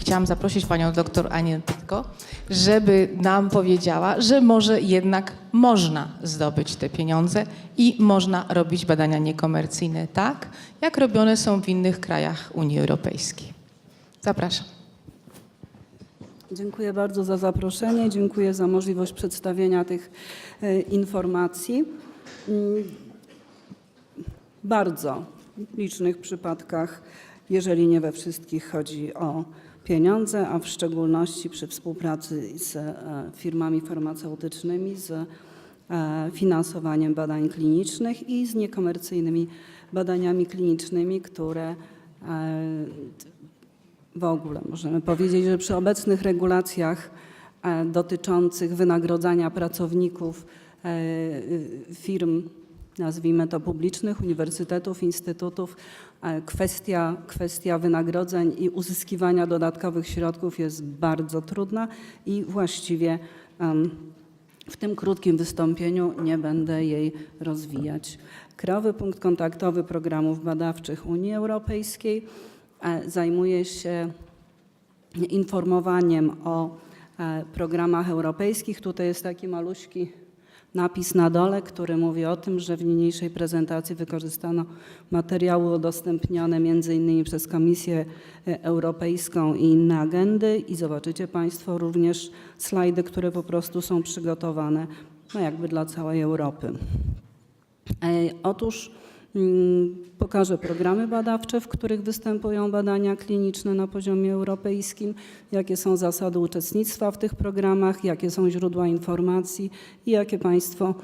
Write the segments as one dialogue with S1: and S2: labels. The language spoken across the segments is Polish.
S1: chciałam zaprosić panią doktor Anię Tytko, żeby nam powiedziała, że może jednak można zdobyć te pieniądze i można robić badania niekomercyjne tak, jak robione są w innych krajach Unii Europejskiej. Zapraszam.
S2: Dziękuję bardzo za zaproszenie, dziękuję za możliwość przedstawienia tych e, informacji. Mm, Bardzo licznych przypadkach, jeżeli nie we wszystkich, chodzi o pieniądze, a w szczególności przy współpracy z e, firmami farmaceutycznymi, z e, finansowaniem badań klinicznych i z niekomercyjnymi badaniami klinicznymi, które e, w ogóle możemy powiedzieć, że przy obecnych regulacjach dotyczących wynagrodzania pracowników firm, nazwijmy to publicznych, uniwersytetów, instytutów, e, kwestia, kwestia wynagrodzeń i uzyskiwania dodatkowych środków jest bardzo trudna i właściwie w tym krótkim wystąpieniu nie będę jej rozwijać. Krajowy Punkt Kontaktowy Programów Badawczych Unii Europejskiej e, zajmuje się informowaniem o e, programach europejskich. Tutaj jest taki maluśki napis na dole, który mówi o tym, że w niniejszej prezentacji wykorzystano materiały udostępnione między innymi przez Komisję e, Europejską i inne agendy i zobaczycie Państwo również slajdy, które po prostu są przygotowane no jakby dla całej Europy. E, Otóż pokażę programy badawcze, w których występują badania kliniczne na poziomie europejskim, jakie są zasady uczestnictwa w tych programach, jakie są źródła informacji i jakie Państwo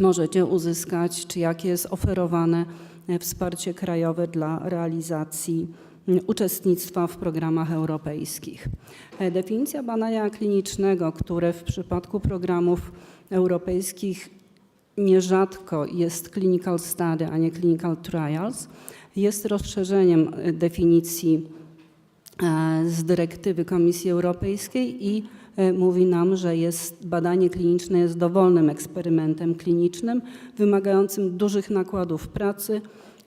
S2: możecie uzyskać, czy jakie jest oferowane e, wsparcie krajowe dla realizacji mm, uczestnictwa w programach europejskich. E, Definicja badania klinicznego, które w przypadku programów europejskich nierzadko jest clinical study, a nie clinical trials, jest rozszerzeniem e, definicji e, z dyrektywy Komisji Europejskiej i e, mówi nam, że jest, badanie kliniczne jest dowolnym eksperymentem klinicznym wymagającym dużych nakładów pracy,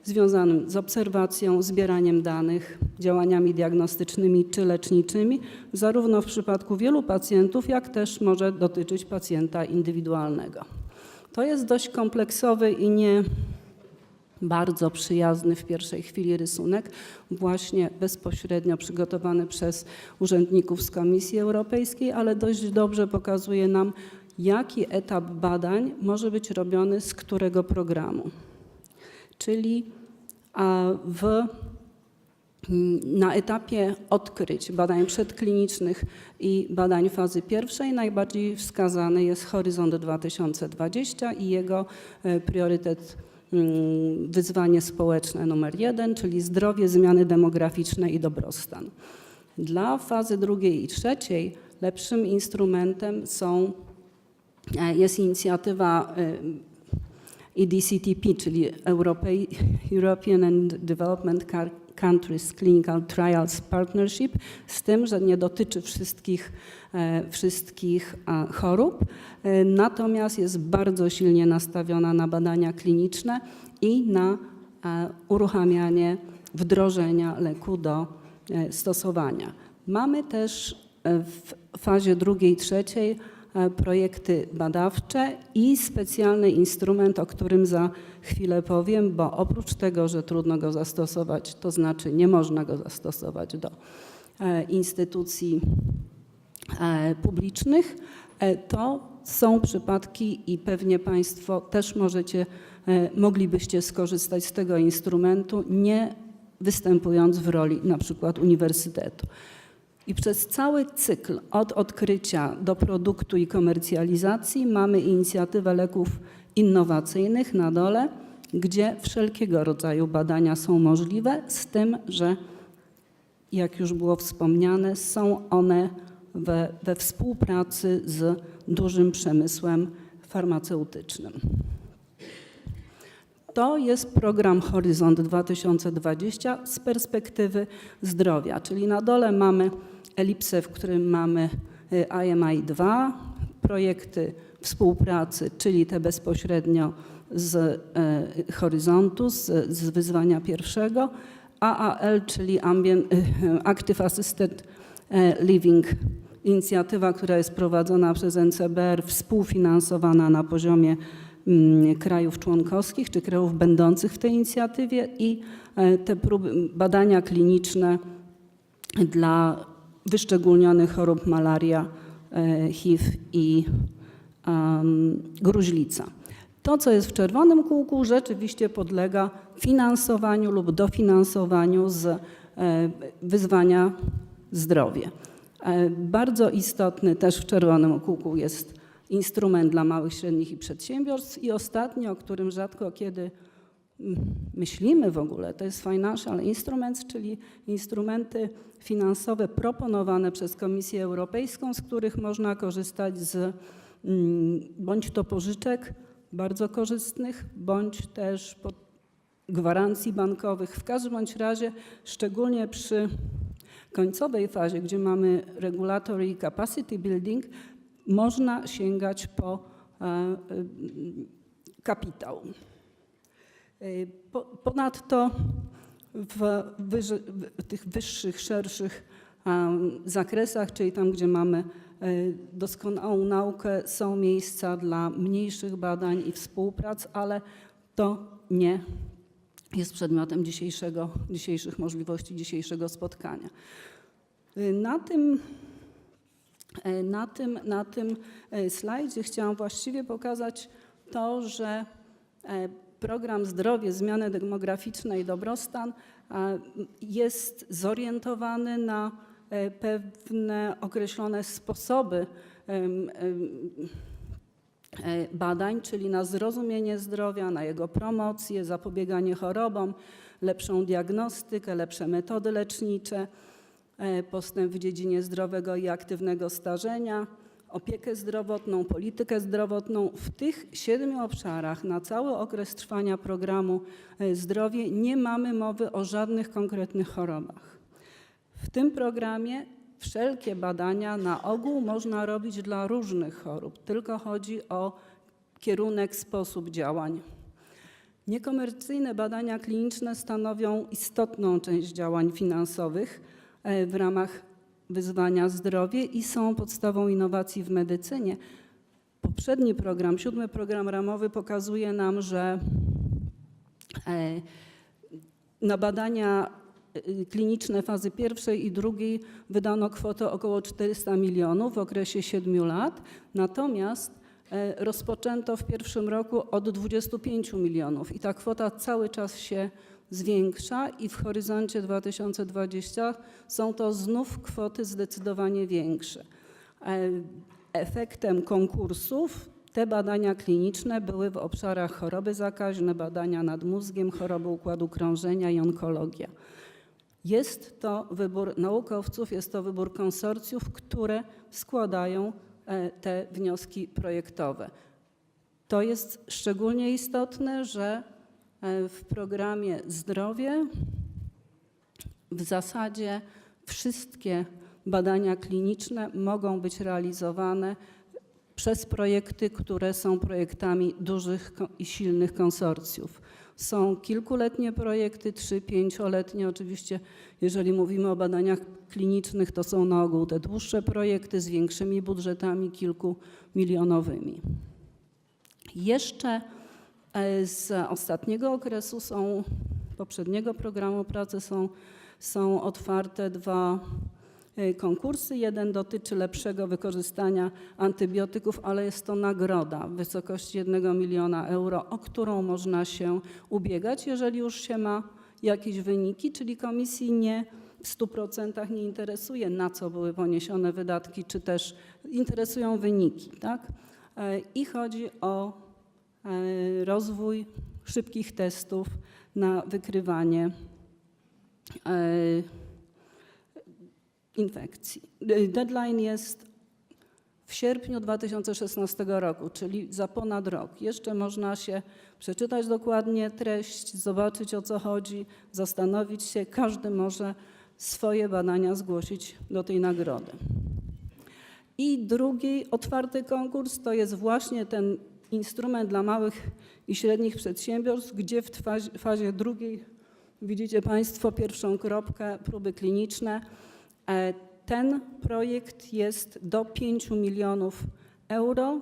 S2: związanym z obserwacją, zbieraniem danych, działaniami diagnostycznymi czy leczniczymi, zarówno w przypadku wielu pacjentów, jak też może dotyczyć pacjenta indywidualnego. To jest dość kompleksowy i nie bardzo przyjazny w pierwszej chwili rysunek, właśnie bezpośrednio przygotowany przez urzędników z Komisji Europejskiej, ale dość dobrze pokazuje nam, jaki etap badań może być robiony z którego programu. Czyli w na etapie odkryć badań przedklinicznych i badań fazy pierwszej najbardziej wskazany jest Horyzont 2020 i jego e, priorytet mm, wyzwanie społeczne numer jeden, czyli zdrowie, zmiany demograficzne i dobrostan. Dla fazy drugiej i trzeciej lepszym instrumentem są, e, jest inicjatywa e, EDCTP, czyli Europej, European Development Countries Clinical Trials Partnership, z tym, że nie dotyczy wszystkich, e, wszystkich chorób, e, natomiast jest bardzo silnie nastawiona na badania kliniczne i na e, uruchamianie wdrożenia leku do stosowania. Mamy też w fazie drugiej, trzeciej e, projekty badawcze i specjalny instrument, o którym za chwilę powiem, bo oprócz tego, że trudno go zastosować, to znaczy nie można go zastosować do e, instytucji e, publicznych, e, to są przypadki i pewnie Państwo też możecie, e, moglibyście skorzystać z tego instrumentu, nie występując w roli na przykład uniwersytetu. I przez cały cykl od odkrycia do produktu i komercjalizacji mamy inicjatywę leków innowacyjnych na dole, gdzie wszelkiego rodzaju badania są możliwe, z tym, że jak już było wspomniane, są one we, we współpracy z dużym przemysłem farmaceutycznym. To jest program Horyzont 2020 z perspektywy zdrowia, czyli na dole mamy elipsę, w którym mamy y, IMI 2, projekty współpracy, czyli te bezpośrednio z e, horyzontu, z, z wyzwania pierwszego, AAL, czyli Ambient, Active Assisted Living, inicjatywa, która jest prowadzona przez NCBR, współfinansowana na poziomie krajów członkowskich czy krajów będących w tej inicjatywie i e, te próby, badania kliniczne dla wyszczególnionych chorób malaria, e, HIV i gruźlica. To, co jest w czerwonym kółku, rzeczywiście podlega finansowaniu lub dofinansowaniu z e, wyzwania zdrowie. Bardzo istotny też w czerwonym kółku jest instrument dla małych, średnich i przedsiębiorstw i ostatni, o którym rzadko kiedy myślimy w ogóle, to jest financial instruments, czyli instrumenty finansowe proponowane przez Komisję Europejską, z których można korzystać z mm, bądź to pożyczek bardzo korzystnych, bądź też gwarancji bankowych. W każdym bądź razie, szczególnie przy końcowej fazie, gdzie mamy regulatory capacity building, można sięgać po e, e, kapitał. E, po- Ponadto w, wyży, w tych wyższych, szerszych zakresach, czyli tam, gdzie mamy doskonałą naukę, są miejsca dla mniejszych badań i współprac, ale to nie jest przedmiotem dzisiejszego, dzisiejszych możliwości dzisiejszego spotkania. Na tym, na tym, na tym e, slajdzie chciałam właściwie pokazać to, że e, program Zdrowie, Zmiany Demograficzne i Dobrostan e, jest zorientowany na e, pewne określone sposoby e, badań, czyli na zrozumienie zdrowia, na jego promocję, zapobieganie chorobom, lepszą diagnostykę, lepsze metody lecznicze, e, postęp w dziedzinie zdrowego i aktywnego starzenia, opiekę zdrowotną, politykę zdrowotną. W tych siedmiu obszarach na cały okres trwania programu e, Zdrowie nie mamy mowy o żadnych konkretnych chorobach. W tym programie wszelkie badania na ogół można robić dla różnych chorób, tylko chodzi o kierunek, sposób działań. Niekomercyjne badania kliniczne stanowią istotną część działań finansowych e, w ramach wyzwania zdrowie i są podstawą innowacji w medycynie. Poprzedni program, siódmy program ramowy pokazuje nam, że e, na badania y, kliniczne fazy pierwszej i drugiej wydano kwotę około 400 milionów w okresie 7 lat, natomiast e, rozpoczęto w pierwszym roku od 25 milionów i ta kwota cały czas się zwiększa i w horyzoncie 2020 są to znów kwoty zdecydowanie większe. E, Efektem konkursów te badania kliniczne były w obszarach choroby zakaźne, badania nad mózgiem, choroby układu krążenia i onkologia. Jest to wybór naukowców, jest to wybór konsorcjów, które składają e, te wnioski projektowe. To jest szczególnie istotne, że w programie zdrowie w zasadzie wszystkie badania kliniczne mogą być realizowane przez projekty, które są projektami dużych i silnych konsorcjów. Są kilkuletnie projekty, trzy, pięcioletnie. Oczywiście, jeżeli mówimy o badaniach klinicznych, to są na ogół te dłuższe projekty z większymi budżetami, kilkumilionowymi. Jeszcze e, z ostatniego okresu są, poprzedniego programu pracy są, są otwarte dwa e, konkursy. Jeden dotyczy lepszego wykorzystania antybiotyków, ale jest to nagroda w wysokości 1 miliona euro, o którą można się ubiegać, jeżeli już się ma jakieś wyniki, czyli komisji nie w 100% nie interesuje, na co były poniesione wydatki, czy też interesują wyniki. Tak? E, I chodzi o e, rozwój szybkich testów na wykrywanie e, infekcji. E, Deadline jest w sierpniu 2016 roku, czyli za ponad rok. Jeszcze można się przeczytać dokładnie treść, zobaczyć o co chodzi, zastanowić się. Każdy może swoje badania zgłosić do tej nagrody. I drugi otwarty konkurs to jest właśnie ten instrument dla małych i średnich przedsiębiorstw, gdzie w fazie, drugiej Widzicie Państwo pierwszą kropkę, próby kliniczne. E, Ten projekt jest do 5 milionów euro,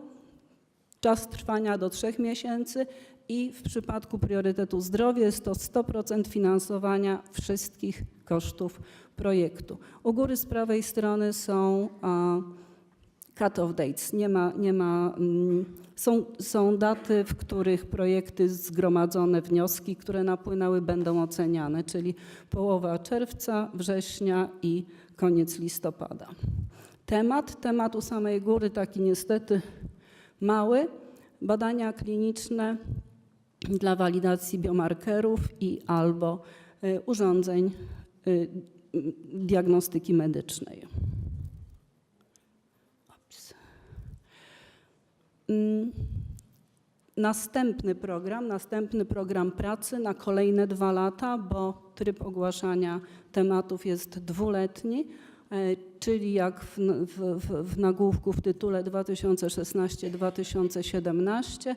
S2: czas trwania do 3 miesięcy i w przypadku priorytetu zdrowie jest to 100% finansowania wszystkich kosztów projektu. U góry z prawej strony są cut-off dates. Nie ma, nie ma, mm, są, są daty, w których projekty zgromadzone, wnioski, które napłynęły, będą oceniane, czyli połowa czerwca, września i koniec listopada. Temat, temat u samej góry taki niestety mały, badania kliniczne dla walidacji biomarkerów i albo y, urządzeń y, diagnostyki medycznej. Następny program, następny program pracy na kolejne dwa lata, bo tryb ogłaszania tematów jest dwuletni, e, czyli jak w, w, w, w nagłówku w tytule 2016-2017,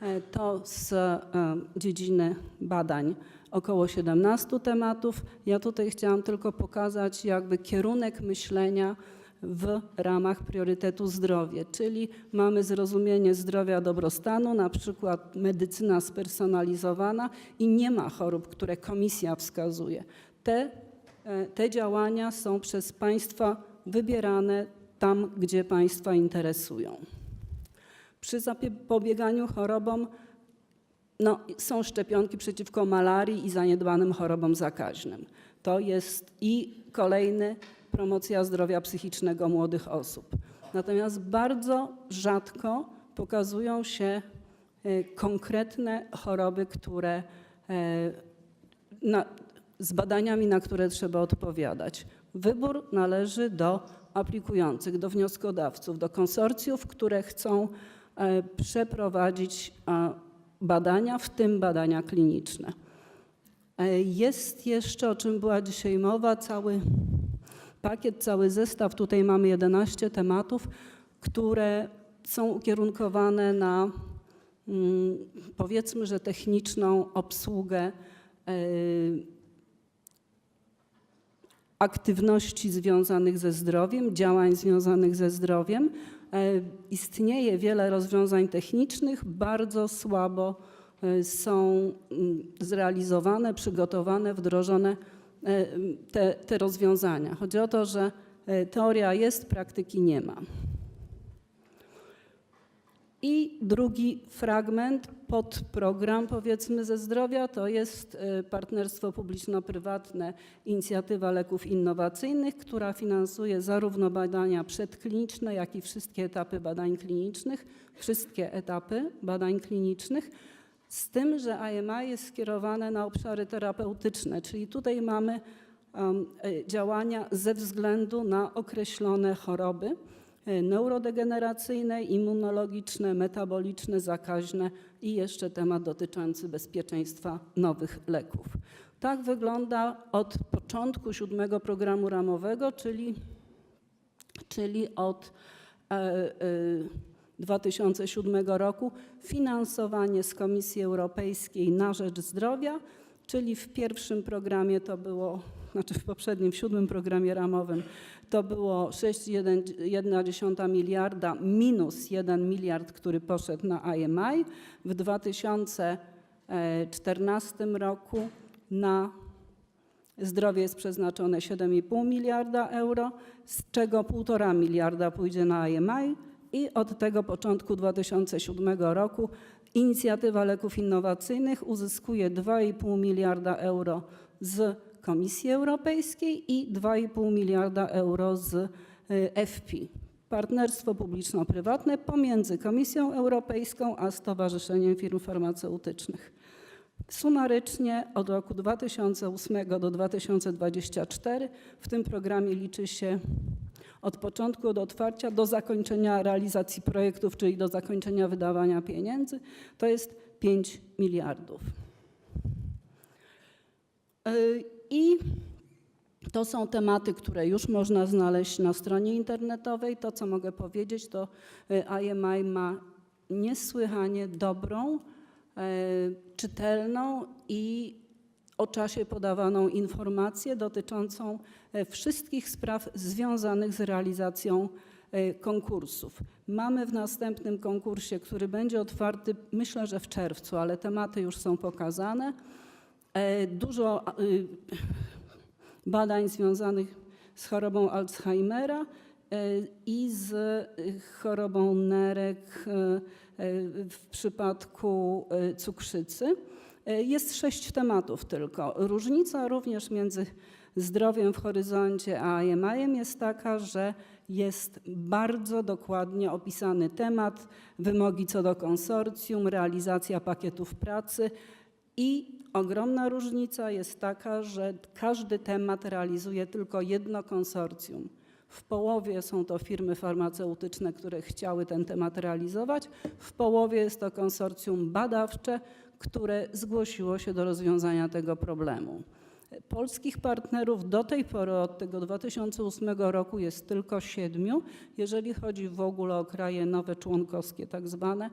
S2: e, to z e, dziedziny badań około 17 tematów. Ja tutaj chciałam tylko pokazać jakby kierunek myślenia w ramach priorytetu zdrowie, czyli mamy zrozumienie zdrowia dobrostanu, na przykład medycyna spersonalizowana i nie ma chorób, które komisja wskazuje. Te, e, te działania są przez państwa wybierane tam, gdzie państwa interesują. Przy zapobieganiu chorobom no, są szczepionki przeciwko malarii i zaniedbanym chorobom zakaźnym. To jest i kolejny promocja zdrowia psychicznego młodych osób. Natomiast bardzo rzadko pokazują się e, konkretne choroby, które e, na, z badaniami, na które trzeba odpowiadać. Wybór należy do aplikujących, do wnioskodawców, do konsorcjów, które chcą e, przeprowadzić badania, w tym badania kliniczne. Jest jeszcze, o czym była dzisiaj mowa, cały pakiet, cały zestaw. Tutaj mamy 11 tematów, które są ukierunkowane na mm, powiedzmy, że techniczną obsługę e, aktywności związanych ze zdrowiem, działań związanych ze zdrowiem. E, Istnieje wiele rozwiązań technicznych, bardzo słabo e, są mm, zrealizowane, przygotowane, wdrożone te, te rozwiązania. Chodzi o to, że e, teoria jest, praktyki nie ma. I drugi fragment, podprogram powiedzmy ze zdrowia, to jest y, partnerstwo publiczno-prywatne Inicjatywa Leków Innowacyjnych, która finansuje zarówno badania przedkliniczne, jak i wszystkie etapy badań klinicznych, wszystkie etapy badań klinicznych, z tym, że AMA jest skierowane na obszary terapeutyczne, czyli tutaj mamy y, działania ze względu na określone choroby y, neurodegeneracyjne, immunologiczne, metaboliczne, zakaźne i jeszcze temat dotyczący bezpieczeństwa nowych leków. Tak wygląda od początku siódmego programu ramowego, czyli, czyli od e, e, 2007 roku finansowanie z Komisji Europejskiej na rzecz zdrowia, czyli w pierwszym programie to było, znaczy w poprzednim, w siódmym programie ramowym to było 6,1 miliarda minus 1 miliard, który poszedł na IMI. W 2014 roku na Zdrowie jest przeznaczone 7,5 miliarda euro, z czego 1,5 miliarda pójdzie na IMI i od tego początku 2007 roku inicjatywa leków innowacyjnych uzyskuje 2,5 miliarda euro z Komisji Europejskiej i 2,5 miliarda euro z y, FP. Partnerstwo publiczno-prywatne pomiędzy Komisją Europejską a Stowarzyszeniem Firm Farmaceutycznych. Sumarycznie od roku 2008 do 2024 w tym programie liczy się od początku, od otwarcia do zakończenia realizacji projektów, czyli do zakończenia wydawania pieniędzy, to jest 5 miliardów. Yy, I to są tematy, które już można znaleźć na stronie internetowej. To, co mogę powiedzieć, to IMI ma niesłychanie dobrą, e, czytelną i o czasie podawaną informację dotyczącą e, wszystkich spraw związanych z realizacją e, konkursów. Mamy w następnym konkursie, który będzie otwarty, myślę, że w czerwcu, ale tematy już są pokazane. e, Dużo badań związanych z chorobą Alzheimera i z chorobą nerek w przypadku cukrzycy. E, Jest sześć tematów tylko. Różnica również między zdrowiem w horyzoncie a IMI jest taka, że jest bardzo dokładnie opisany temat, wymogi co do konsorcjum, realizacja pakietów pracy i ogromna różnica jest taka, że każdy temat realizuje tylko jedno konsorcjum. W połowie są to firmy farmaceutyczne, które chciały ten temat realizować, w połowie jest to konsorcjum badawcze, które zgłosiło się do rozwiązania tego problemu. Polskich partnerów do tej pory, od tego 2008 roku, jest tylko siedmiu. Jeżeli chodzi w ogóle o kraje nowe członkowskie, tak zwane,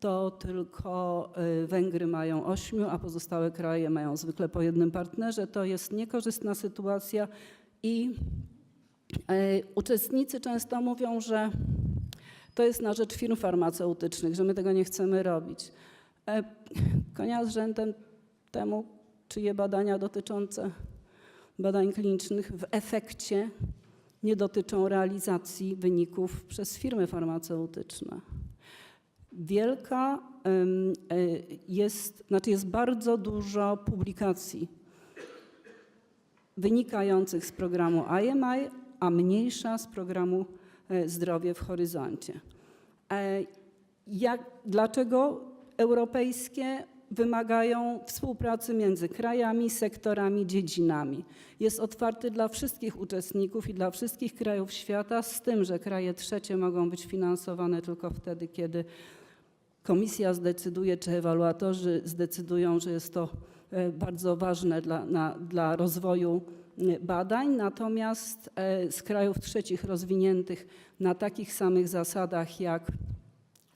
S2: to tylko y, Węgry mają ośmiu, a pozostałe kraje mają zwykle po jednym partnerze. To jest niekorzystna sytuacja i y, uczestnicy często mówią, że to jest na rzecz firm farmaceutycznych, że my tego nie chcemy robić. E, Konia z rzędem temu, czyje badania dotyczące badań klinicznych w efekcie nie dotyczą realizacji wyników przez firmy farmaceutyczne. Wielka e, jest, znaczy jest bardzo dużo publikacji wynikających z programu IMI, a mniejsza z programu e, Zdrowie w Horyzoncie. Jak, dlaczego europejskie wymagają współpracy między krajami, sektorami, dziedzinami? Jest otwarty dla wszystkich uczestników i dla wszystkich krajów świata, z tym, że kraje trzecie mogą być finansowane tylko wtedy, kiedy Komisja zdecyduje, czy ewaluatorzy zdecydują, że jest to e, bardzo ważne dla, na, dla rozwoju e, badań, natomiast e, z krajów trzecich rozwiniętych na takich samych zasadach jak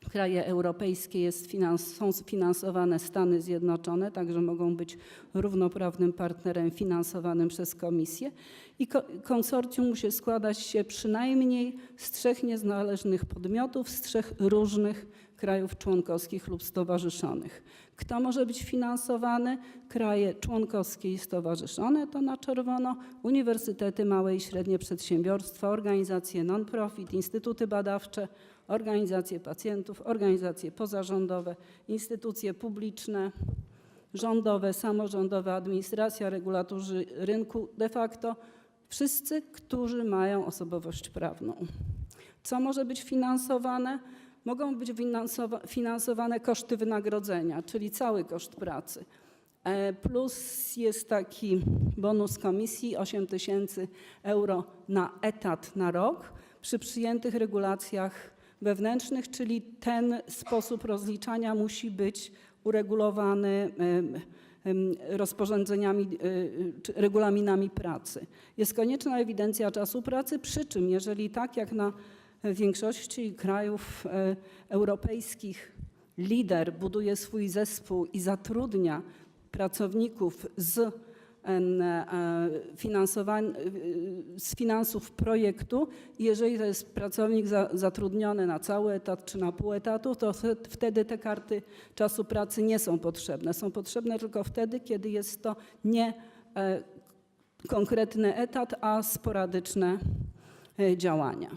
S2: kraje europejskie jest są sfinansowane Stany Zjednoczone, także mogą być równoprawnym partnerem finansowanym przez Komisję. I ko- konsorcjum musi składać się przynajmniej z trzech niezależnych podmiotów, z trzech różnych krajów członkowskich lub stowarzyszonych. Kto może być finansowany? Kraje członkowskie i stowarzyszone, to na czerwono, uniwersytety, małe i średnie przedsiębiorstwa, organizacje non-profit, instytuty badawcze, organizacje pacjentów, organizacje pozarządowe, instytucje publiczne, rządowe, samorządowe, administracja, regulatorzy rynku, de facto wszyscy, którzy mają osobowość prawną. Co może być finansowane? Mogą być finansowa- finansowane koszty wynagrodzenia, czyli cały koszt pracy. E, Plus jest taki bonus komisji 8 tysięcy euro na etat na rok przy przyjętych regulacjach wewnętrznych, czyli ten sposób rozliczania musi być uregulowany rozporządzeniami y, czy regulaminami pracy. Jest konieczna ewidencja czasu pracy, przy czym jeżeli tak jak na większości krajów e, europejskich lider buduje swój zespół i zatrudnia pracowników z e, y, z finansów projektu. Jeżeli to jest pracownik za, zatrudniony na cały etat czy na pół etatu, to wte- wtedy te karty czasu pracy nie są potrzebne. Są potrzebne tylko wtedy, kiedy jest to nie e, konkretny etat, a sporadyczne e, działania.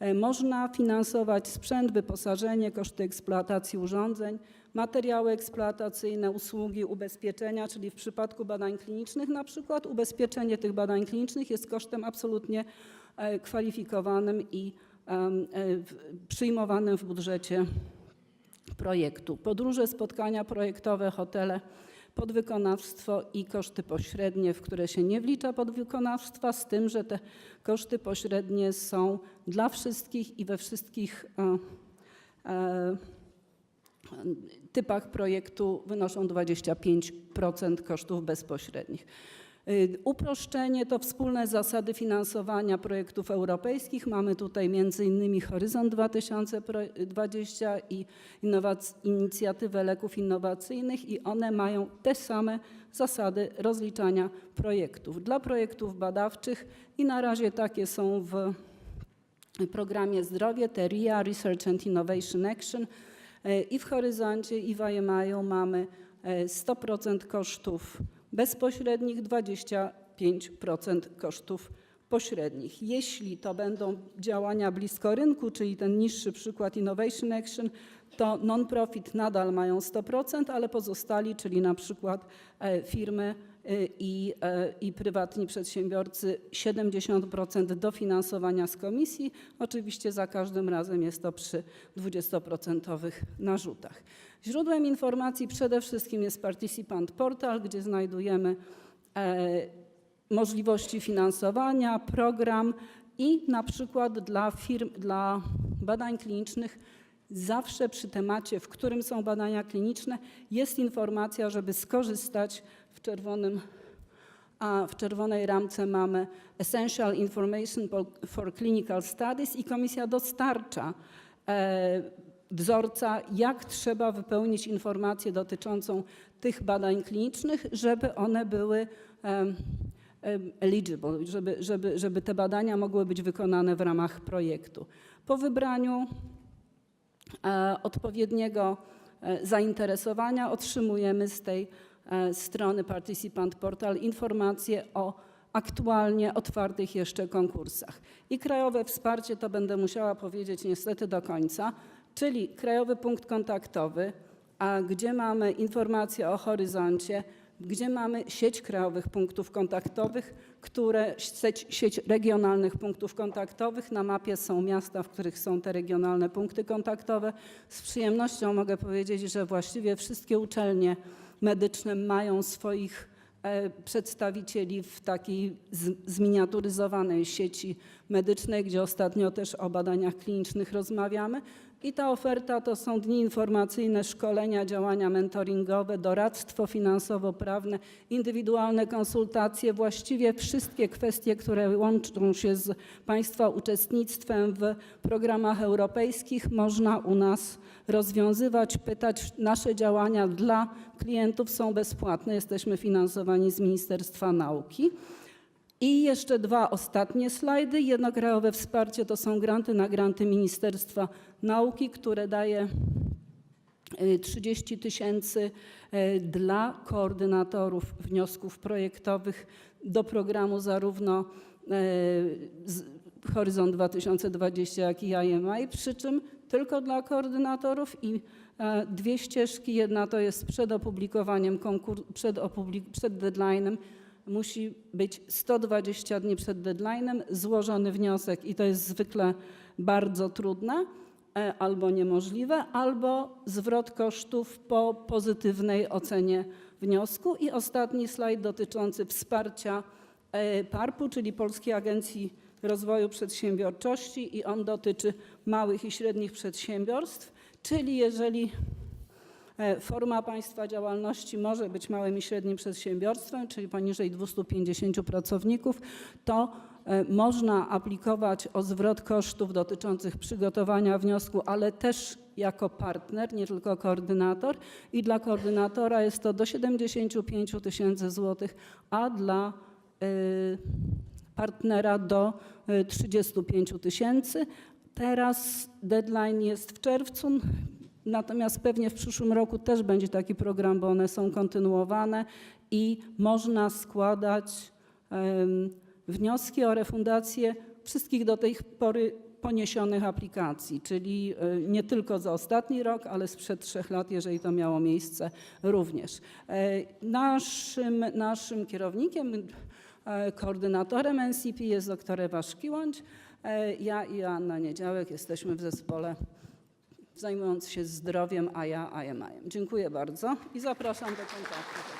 S2: E, Można finansować sprzęt, wyposażenie, koszty eksploatacji urządzeń, materiały eksploatacyjne, usługi, ubezpieczenia, czyli w przypadku badań klinicznych na przykład ubezpieczenie tych badań klinicznych jest kosztem absolutnie e, kwalifikowanym i e, przyjmowanym w budżecie projektu. Podróże, spotkania projektowe, hotele, podwykonawstwo i koszty pośrednie, w które się nie wlicza podwykonawstwa, z tym, że te koszty pośrednie są dla wszystkich i we wszystkich e, e, typach projektu wynoszą 25% kosztów bezpośrednich. Y, Uproszczenie to wspólne zasady finansowania projektów europejskich. Mamy tutaj innymi Horyzont 2020 i inicjatywę leków innowacyjnych i one mają te same zasady rozliczania projektów. Dla projektów badawczych i na razie takie są w programie Zdrowie, te RIA, Research and Innovation Action E, i w Horyzoncie i w IMI mamy e, 100% kosztów bezpośrednich, 25% kosztów pośrednich. Jeśli to będą działania blisko rynku, czyli ten niższy przykład Innovation Action, to non-profit nadal mają 100%, ale pozostali, czyli na przykład e, firmy i, e, i prywatni przedsiębiorcy 70% dofinansowania z komisji. Oczywiście za każdym razem jest to przy 20% narzutach. Źródłem informacji przede wszystkim jest Participant Portal, gdzie znajdujemy e, możliwości finansowania, program i na przykład dla firm, dla badań klinicznych zawsze przy temacie, w którym są badania kliniczne, jest informacja, żeby skorzystać w czerwonym a w czerwonej ramce mamy Essential Information for- Clinical Studies i komisja dostarcza e, wzorca, jak trzeba wypełnić informację dotyczącą tych badań klinicznych, żeby one były em, eligible, żeby, żeby, żeby te badania mogły być wykonane w ramach projektu. Po wybraniu e, odpowiedniego e, zainteresowania otrzymujemy z tej e, strony Participant Portal informacje o aktualnie otwartych jeszcze konkursach. I krajowe wsparcie to będę musiała powiedzieć niestety do końca, czyli krajowy punkt kontaktowy, a gdzie mamy informacje o horyzoncie, gdzie mamy sieć krajowych punktów kontaktowych, które sieć, sieć regionalnych punktów kontaktowych. Na mapie są miasta, w których są te regionalne punkty kontaktowe. Z przyjemnością mogę powiedzieć, że właściwie wszystkie uczelnie medyczne mają swoich e, przedstawicieli w takiej zminiaturyzowanej sieci medycznej, gdzie ostatnio też o badaniach klinicznych rozmawiamy. I ta oferta to są dni informacyjne, szkolenia, działania mentoringowe, doradztwo finansowo-prawne, indywidualne konsultacje, właściwie wszystkie kwestie, które łączą się z Państwa uczestnictwem w programach europejskich można u nas rozwiązywać, pytać. Nasze działania dla klientów są bezpłatne, jesteśmy finansowani z Ministerstwa Nauki. I jeszcze dwa ostatnie slajdy. Jednokrajowe wsparcie to są granty na granty Ministerstwa Nauki, które daje y, 30 tysięcy y, dla koordynatorów wniosków projektowych do programu zarówno y, Horyzont 2020, jak i IMI, przy czym tylko dla koordynatorów i e, dwie ścieżki. Jedna to jest przed opublikowaniem konkursu, przed, opublik- przed deadline'em musi być 120 dni przed deadline'em złożony wniosek i to jest zwykle bardzo trudne e, albo niemożliwe, albo zwrot kosztów po pozytywnej ocenie wniosku. I ostatni slajd dotyczący wsparcia e, PARP-u, czyli Polskiej Agencji Rozwoju Przedsiębiorczości i on dotyczy małych i średnich przedsiębiorstw, czyli jeżeli Forma państwa działalności może być małym i średnim przedsiębiorstwem, czyli poniżej 250 pracowników, to e, można aplikować o zwrot kosztów dotyczących przygotowania wniosku, ale też jako partner, nie tylko koordynator. I dla koordynatora jest to do 75 tysięcy złotych, a dla e, partnera do e, 35 tysięcy. Teraz deadline jest w czerwcu. Natomiast pewnie w przyszłym roku też będzie taki program, bo one są kontynuowane i można składać wnioski o refundację wszystkich do tej pory poniesionych aplikacji, czyli e, nie tylko za ostatni rok, ale sprzed trzech lat, jeżeli to miało miejsce również. E, Naszym, naszym kierownikiem, e, koordynatorem NCP jest dr Ewa Szkiłądź. Ja i Anna Niedziałek jesteśmy w zespole zajmując się zdrowiem, a ja IMI. Dziękuję bardzo i zapraszam do kontaktu.